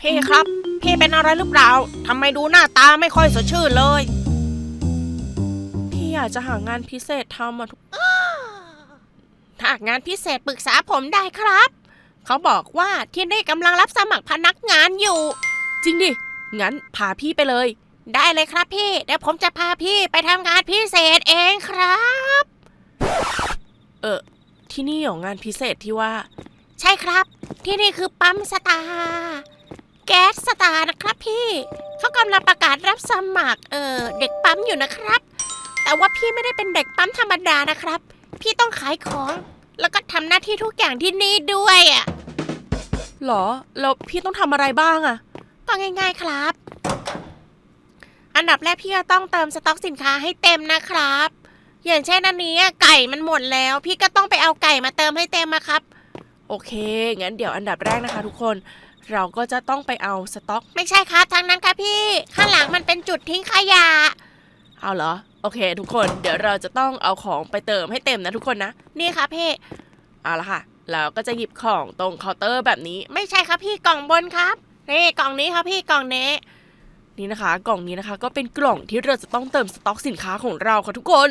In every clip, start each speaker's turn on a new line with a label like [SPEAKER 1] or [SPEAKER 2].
[SPEAKER 1] พี่ครับ พี่เป็นอะไรหรือเปล่าทำไมดูหน้าตาไม่ค่อยสดชื่นเลย พี่อยากจะหางานพิเศษทำอะทุกถ้างานพิเศษปรึกษาผมได้ครับ เขาบอกว่าที่นี่กำลังรับสมัครพนักงานอยู่ จริงดิ งั้นพาพี่ไปเลย ได้เลยครับพี่ เดี๋ยวผมจะพาพี่ไปทำงานพิเศษเองครับ เออที่นี่เหรองานพิเศษที่ว่า ใช่ครับ ที่นี่คือปั๊มสตาร์ แก๊สสตาร์นะครับพี่ เขากำลังประกาศรับสมัครเออเด็กปั๊มอยู่นะครับ แต่ว่าพี่ไม่ได้เป็นเด็กปั๊มธรรมดานะครับ พี่ต้องขายของ แล้วก็ทำหน้าที่ทุกอย่างที่นี่ด้วยอะหรอ แล้วพี่ต้องทำอะไรบ้างอะก็ง่าย ๆครับ อันดับแรกพี่ก็ต้องเติมสต็อกสินค้าให้เต็มนะครับ อย่างเช่นอันนี้ไก่มันหมดแล้ว พี่ก็ต้องไปเอาไก่มาเติมให้เต็มนะครับ โอเค งั้นเดี๋ยวอันดับแรกนะคะทุกคน เราก็จะต้องไปเอาสต็อก ไม่ใช่ครับทางนั้นค่ะพี่ ข้างหลังมันเป็นจุดทิ้งขยะ เอาเหรอ โอเค ทุกคนเดี๋ยวเราจะต้องเอาของไปเติมให้เต็มนะทุกคนนะ นี่ครับพี่ เอาละค่ะ เราก็จะหยิบของตรงเคาน์เตอร์แบบนี้ ไม่ใช่ครับพี่กล่องบนครับ นี่กล่องนี้ครับพี่กล่องนี้นี่นะคะ กล่องนี้นะคะ ก็เป็นกล่องที่เราจะต้องเติมสต็อกสินค้าของเราค่ะทุกคน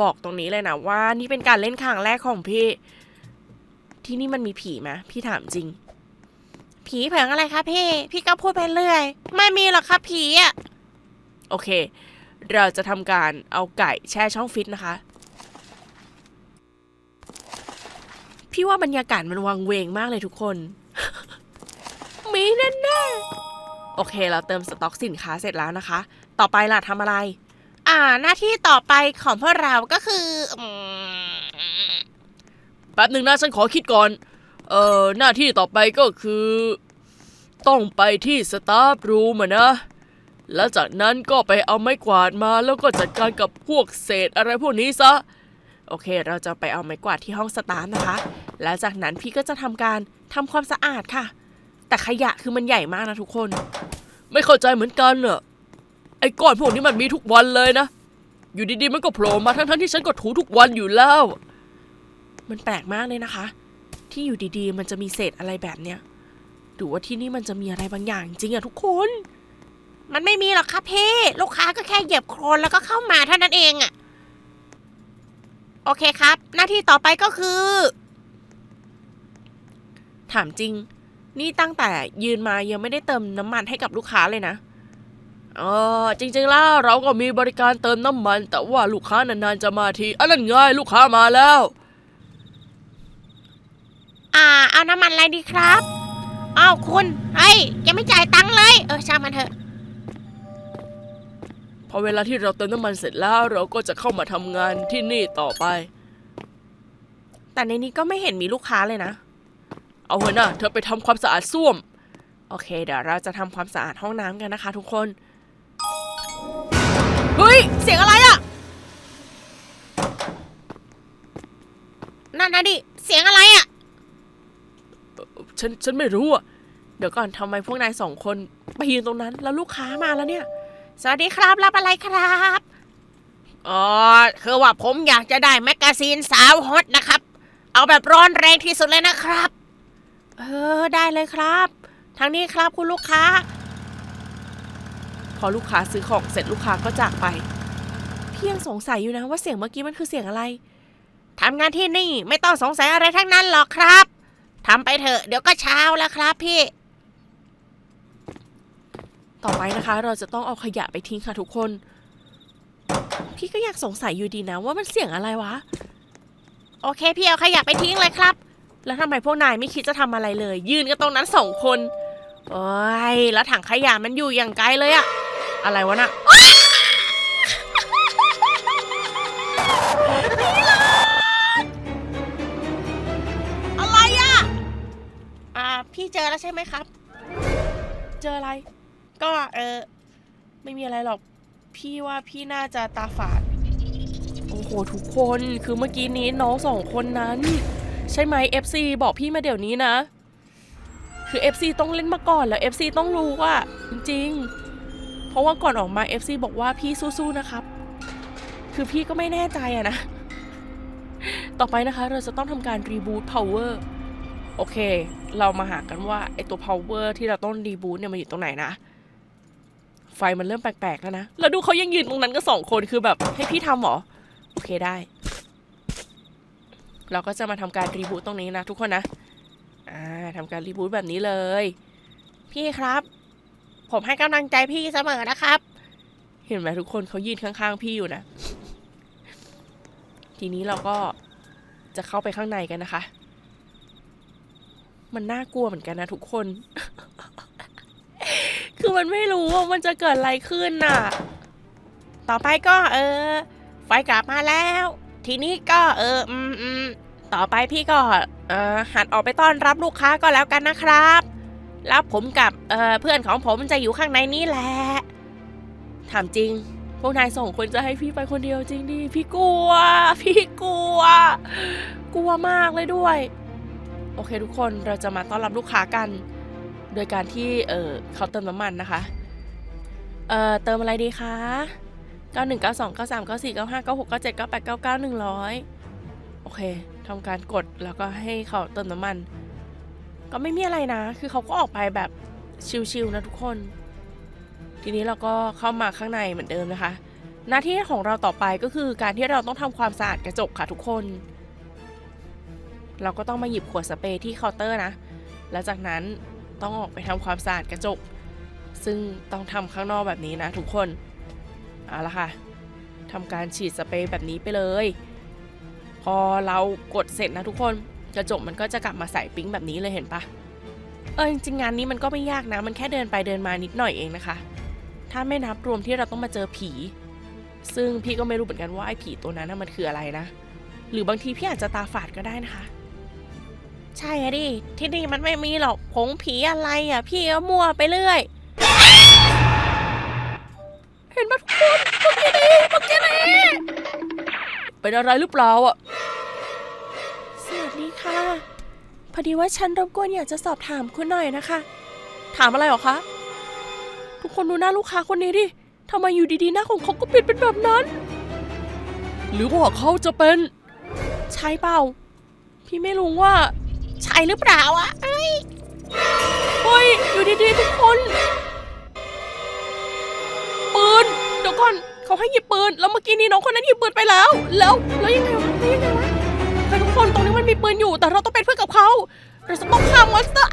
[SPEAKER 1] บอกตรงนี้เลยนะว่านี่เป็นการเล่นครั้งแรกของพี่ ที่นี่มันมีผีไหมพี่ถามจริง ผีเผงอะไรคะพี่ พี่ก็พูดไปเรื่อย ไม่มีหรอกครับผีอะ โอเค เราจะทำการเอาไก่แช่ช่องฟิตนะคะ พี่ว่าบรรยากาศมันวังเวงมากเลยทุกคน มีแน่ๆโอเค เราเติมสต็อกสินค้าเสร็จแล้วนะคะ ต่อไปล่ะทำอะไร อ่า หน้าที่ต่อไปของพวกเราก็คืออืม
[SPEAKER 2] แป๊บหนึ่งนะฉันขอคิดก่อน เอ่อหน้าที่ต่อไปก็คือ ต้องไปที่สตาฟรูมนะ แล้วจากนั้นก็ไปเอาไม้กวาดมาแล้วก็จัดการกับพวกเศษอะไรพวกนี้ซะ
[SPEAKER 1] โอเค เราจะไปเอาไม้กวาดที่ห้องสตาฟนะคะ แล้วจากนั้นพี่ก็จะทำการทำความสะอาดค่ะ แต่ขยะคือมันใหญ่มากนะทุกคน
[SPEAKER 2] ไม่เข้าใจเหมือนกันอะไอ้ก้อนพวกนี้มันมีทุกวันเลยนะ อยู่ดีๆมันก็โผล่มาทั้งๆที่ฉันก็ถูทุกวันอยู่แล้ว
[SPEAKER 1] มันแปลกมากเลยนะคะ ที่อยู่ดีๆ มันจะมีเศษอะไรแบบเนี้ยหรือว่าที่นี่มันจะมีอะไรบางอย่างจริงอะทุกคน มันไม่มีหรอกครับพี่ลูกค้าก็แค่เหยียบโครนแล้วก็เข้ามาเท่านั้นเองอะโอเคครับ หน้าที่ต่อไปก็คือ ถามจริง นี่ตั้งแต่ยืนมายังไม่ได้เติมน้ำมันให้กับลูกค้าเลยนะ
[SPEAKER 2] เออจริงๆแล้วเราก็มีบริการเติมน้ำมัน แต่ว่าลูกค้านานๆจะมาทีอันนั้นไงลูกค้ามาแล้ว
[SPEAKER 1] อ่า เอาน้ำมันอะไรดีครับอ้าวคุณ เฮ้ยยังไม่จ่ายตังค์เลย เออช่างมันเถอะ
[SPEAKER 2] พอเวลาที่เราเติมน้ำมันเสร็จแล้วเราก็จะเข้ามาทำงานที่นี่ต่อไป
[SPEAKER 1] แต่ในนี้ก็ไม่เห็นมีลูกค้าเลยนะ
[SPEAKER 2] เอาเถอะนะเธอไปทำความสะอาดส้วม
[SPEAKER 1] โอเค เดี๋ยวเราจะทำความสะอาดห้องน้ำกันนะคะ ทุกคน
[SPEAKER 2] เฮ้ย เสียงอะไรอะ
[SPEAKER 1] นั่นนะดิ เสียงอะไรอะ่ะ
[SPEAKER 2] ฉันฉันไม่รู้อะ
[SPEAKER 1] เดี๋ยวก่อนทำไมพวกนายสองคนไปยืนตรงนั้น แล้วลูกค้ามาแล้วเนี่ย สวัสดีครับรับอะไรครับอ๋อคือว่าผมอยากจะได้แมกกาซีนสาวฮอตนะครับ เอาแบบร้อนแรงที่สุดเลยนะครับ เออได้เลยครับ ทางนี้ครับคุณลูกค้า พอลูกค้าซื้อของเสร็จลูกค้าก็จากไปพี่ยังสงสัยอยู่นะว่าเสียงเมื่อกี้มันคือเสียงอะไร ทำงานที่นี่ไม่ต้องสงสัยอะไรทั้งนั้นหรอกครับ ทำไปเถอะเดี๋ยวก็เช้าแล้วครับพี่ ต่อไปนะคะ เราจะต้องเอาขยะไปทิ้งค่ะทุกคน พี่ก็อยากสงสัยอยู่ดีนะว่ามันเสียงอะไรวะ โอเค พี่เอาขยะไปทิ้งเลยครับ แล้วทำไมพวกนายไม่คิดจะทำอะไรเลย ยืนกันตรงนั้นสองคน โอ้ยแล้วถังขยะมันอยู่อย่างไกลเลยอะอะไรวะน่ะ เจอแล้วใช่ไหมครับ เจออะไร ก็เออไม่มีอะไรหรอก พี่ว่าพี่น่าจะตาฝาด โอ้โหทุกคนคือเมื่อกี้นี้น้องสองคนนั้น ใช่ไหม FC บอกพี่มาเดี๋ยวนี้นะ คือ FC ต้องเล่นมาก่อนแล้ว FC ต้องรู้ว่าจริงๆ เพราะว่าก่อนออกมา FC บอกว่าพี่สู้ๆนะครับ คือพี่ก็ไม่แน่ใจอะนะ ต่อไปนะคะเราจะต้องทำการรีบูต power โอเค เรามาหากันว่าไอตัว power ที่เราต้องรีบูตเนี่ยมันอยู่ตรงไหนนะ ไฟมันเริ่มแปลกๆแล้วนะ แล้วดูเขายังยืนตรงนั้นก็สองคนคือแบบให้พี่ทำหรอ โอเคได้ เราก็จะมาทำการรีบูตตรงนี้นะทุกคนนะ อ่าทำการรีบูตแบบนี้เลย พี่ครับ ผมให้กำลังใจพี่เสมอนะครับ เห็นไหมทุกคนเขายืนข้างๆพี่อยู่นะ ทีนี้เราก็จะเข้าไปข้างในกันนะคะ มันน่ากลัวเหมือนกันนะทุกคน คือมันไม่รู้ว่ามันจะเกิดอะไรขึ้นน่ะ ต่อไปก็ เออ ไฟกลับมาแล้ว ทีนี้ก็เอออืมอืมต่อไปพี่ก็เออหัดออกไปต้อนรับลูกค้าก็แล้วกันนะครับ แล้วผมกับเออเพื่อนของผมจะอยู่ข้างในนี้แหละ ถามจริง พวกนายสองคนจะให้พี่ไปคนเดียวจริงดิ พี่กลัว พี่กลัว กลัวมากเลยด้วย โอเคทุกคนเราจะมาต้อนรับลูกค้ากัน โดยการที่เออเขาเติมน้ำมันนะคะ เออเติมอะไรดีคะ 91 92 93 94 95 96 97 98 99 100 โอเคทำการกดแล้วก็ให้เขาเติมน้ำมัน ก็ไม่มีอะไรนะ คือเขาก็ออกไปแบบชิลๆนะทุกคน ทีนี้เราก็เข้ามาข้างในเหมือนเดิมนะคะ หน้าที่ของเราต่อไปก็คือการที่เราต้องทำความสะอาดกระจกค่ะทุกคน เราก็ต้องมาหยิบขวดสเปรย์ที่เคาน์เตอร์นะ แล้วจากนั้นต้องออกไปทำความสะอาดกระจก ซึ่งต้องทำข้างนอกแบบนี้นะทุกคนเอาละค่ะทำการฉีดสเปรย์แบบนี้ไปเลย พอเรากดเสร็จนะทุกคนกระจกมันก็จะกลับมาใส่ปิ๊งแบบนี้เลยเห็นปะเออจริงงานนี้มันก็ไม่ยากนะ มันแค่เดินไปเดินมานิดหน่อยเองนะคะ ถ้าไม่นับรวมที่เราต้องมาเจอผี ซึ่งพี่ก็ไม่รู้เหมือนกันว่าไอ้ผีตัวนั้นนะมันคืออะไรนะ หรือบางทีพี่อาจจะตาฝาดก็ได้นะคะ ใช่อะดิ ที่นี่มันไม่มีหรอกผงผีอะไรอะ พี่ก็มั่วไปเรื่อย เห็นมทุกคนเมื่อกี้นี้เมื่อกี้นี้
[SPEAKER 2] เป็นอะไรหรือเปล่าอะ
[SPEAKER 1] สวัสดีค่ะ พอดีว่าฉันรบกวนอยากจะสอบถามคุณหน่อยนะคะ ถามอะไรหรอคะ ทุกคนดูหน้าลูกค้าคนนี้ดิทำไมอยู่ดีๆ หน้าของเขาก็เปลี่ยนเป็นแบบนั้น
[SPEAKER 2] หรือว่าเขาจะเป็น
[SPEAKER 1] ใช่เปล่า พี่ไม่รู้ว่า ใช่หรือเปล่าอะเอ้ยเฮ้ยอยู่ดีๆทุกคนปืนเดี๋ยวก่อนเขาให้หยิบปืนแล้วเมื่อกี้นี้น้องคนนั้นหยิบปืนไปแล้ว แล้วแล้วยังไงวะแล้วยังไงวะแต่ทุกคนตรงนี้มันมีปืนอยู่แต่เราต้องเป็นเพื่อนกับเขาเราจะต้องฆ่ามอนสเตอร์